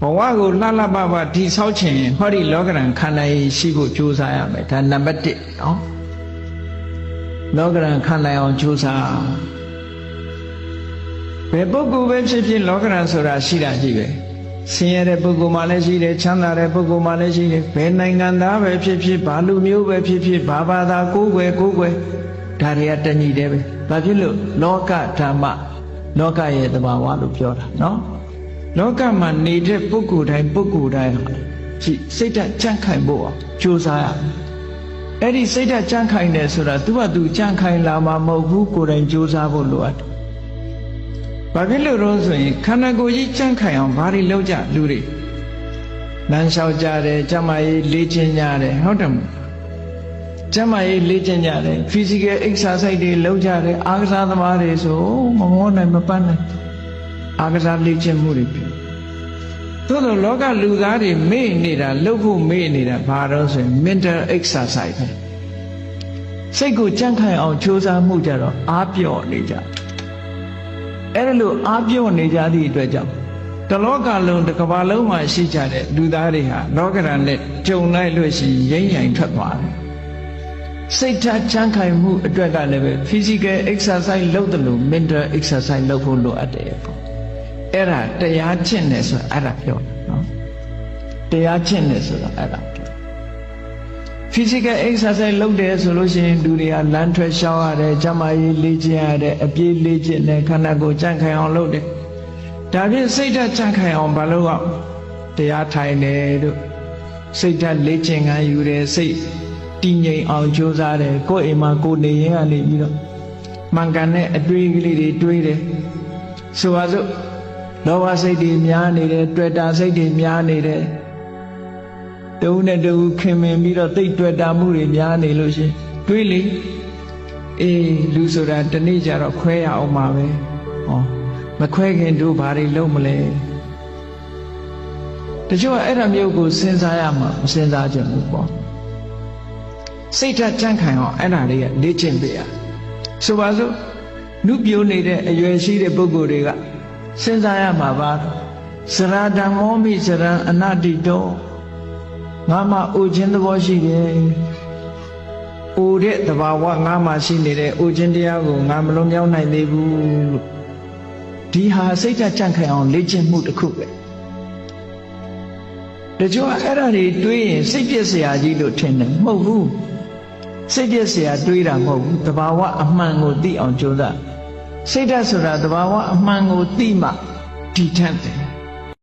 ဘဝကိုလှလှပပဒီဆောက်ချင်ဟောဒီလောကရန်ခန္ဓာရည်ရှိဖို့ကြိုးစားရမယ်ဒါနံပါတ်1နော်လောကရန်ခန္ဓာအောင်ကြိုးစားဘယ်ပုဂ္ဂိုလ်ပဲဖြစ်ဖြစ်လောကရန်ဆိုတာရှိတာကြီးပဲဆင်းရဲတဲ့ပုဂ္ဂိုလ်မှလည်းရှိတယ်ချမ်းသာတဲ့ပုဂ္ဂိုလ်မှလည်းရှိတယ်ဘယ်နိုင်ငံသားပဲဖြစ်ဖြစ်ဘာလူမျိုးပဲဖြစ်ဖြစ်ဘာဘာသာကိုယ်ွယ်ကိုယ်ွယ်ဒါတွေကတညီတယ်ပဲဘာဖြစ်လို့လောကဓမ္မလောကရဲ့သဘာဝလို့ပြောတာနော် လောကမှာနေတဲ့ပုဂ္ဂိုလ်တိုင်းပုဂ္ဂိုလ်တိုင်းဟာကြည့်စိတ်ဓာတ်ကြံ့ခိုင်ဖို့အောင်ကြိုးစားရမယ်အဲ့ဒီစိတ်ဓာတ်ကြံ့ခိုင်တယ်ဆိုတာသူကသူကြံ့ခိုင်လာမှာမဟုတ်ဘူးကိုယ်တိုင်ကြိုးစားဖို့လိုအပ်တယ်ဘာဖြစ်လို့တော့ဆိုရင်ခန္ဓာကိုယ်ကြီးကြံ့ခိုင်အောင်ဘာတွေလုပ်ကြလူတွေလမ်းလျှောက်ကြတယ်ကြမ်းမာရေးလေ့ကျင့်ကြတယ်ဟုတ်တယ်မဟုတ်ကျမ်းမာရေးလေ့ကျင့်ကြတယ် physical exercise တွေလုပ်ကြတယ်အားကစားသမားတွေဆိုမမောနိုင်မပန်းနိုင် အားကစားလေ့ကျင့်မှုတွေပြုသို့သောလောကလူသားတွေမေ့နေတာလှုပ်ဖို့မေ့နေတာဘာတော့ဆိုရင် mental exercise ပဲစိတ်ကိုကြံ့ခိုင်အောင်ကြိုးစားမှုကြတော့အားပြော့နေကြအဲ့ဒါလို့အားပြော့နေကြသည့်အတွက်ကြောင့်တလောကလုံးတစ်ကမ္ဘာလုံးမှာရှိကြတဲ့လူသားတွေဟာလောကရန်နဲ့ကြုံလိုက်လို့ရှိရင်ရိမ့်ရိုင်ထွက်သွားတယ်စိတ်ဓာတ်ချမ်းခိုင်မှုအတွက်ကလည်းပဲ physical exercise လုပ်တယ်လို့ mental exercise လုပ်ဖို့လိုအပ်တယ်ပေါ့ အဲ့ဒါတရားကျင့်တယ်ဆိုတာအဲ့ဒါပြောတာနော်တရားကျင့်တယ်ဆိုတာအဲ့ဒါပြော physical exercise လုပ်တယ်ဆိုလို့ရှိရင်လူတွေကလမ်းထွက်ရှောင်းရတယ်၊ကျန်းမာရေးလေ့ကျင့်ရတယ်၊အပြေးလေ့ကျင့်တယ်ခန္ဓာကိုယ်ကြံ့ခိုင်အောင်လုပ်တယ်ဒါဖြင့်စိတ်ဓာတ်ကြံ့ခိုင်အောင်မလုပ်အောင်တရားထိုင်တယ်တို့စိတ်ဓာတ်လေ့ကျင့်ခန်းယူတယ်စိတ်တည်ငြိမ်အောင်ကြိုးစားတယ်ကိုယ်အိမ်မှာကိုယ်နေရင်ကနေပြီးတော့မှန်ကန်တဲ့အတွေးကလေးတွေတွေးတယ်ဆိုပါစို့ လောဘစိတ်တွေများနေတယ်တွေ့တာစိတ်တွေများနေတယ်တူနဲ့တူခင်မင်ပြီးတော့တိတ်တွေ့တာမှုတွေများနေလို့ရှင်တွေးလေအေးလူဆိုတာတနေ့ကျတော့ခွဲရအောင်ပါပဲဟောမခွဲခင်တို့ဘာတွေလုပ်မလဲတချို့ကအဲ့ဒါမျိုးကိုစဉ်းစားရမှာမစဉ်းစားကြဘူးပေါ့စိတ်ဓာတ်ကြံ့ခိုင်အောင်အဲ့ဒါလေးကလေ့ကျင့်ပေးရဆိုပါစို့နုပြိုးနေတဲ့အရွယ်ရှိတဲ့ပုဂ္ဂိုလ်တွေက စဉ်းစားရမှာပါစရာဓမ္မောမိစရံအနတ္တိတောငါမှအိုခြင်းသဘောရှိတယ်။အိုတဲ့သဘာဝငါမှရှိနေတဲ့အိုခြင်းတရားကိုငါမလုံးမြောက်နိုင်သေးဘူးလို့ဒီဟာစိတ်ဓာတ်ကြံ့ခိုင်အောင်လေ့ကျင့်မှုတစ်ခုပဲ။တချို့ကအဲ့ဒါတွေတွေးရင်စိတ်ပြည့်စရာကြီးလို့ထင်တယ်မဟုတ်ဘူး။စိတ်ပြည့်စရာတွေးတာမဟုတ်ဘူး။သဘာဝအမှန်ကိုသိအောင်ကြိုးစား။ စိတ်ဓာတ်ဆိုတာသဘာဝအမှန်ကိုသိမှတည်ထက်တယ်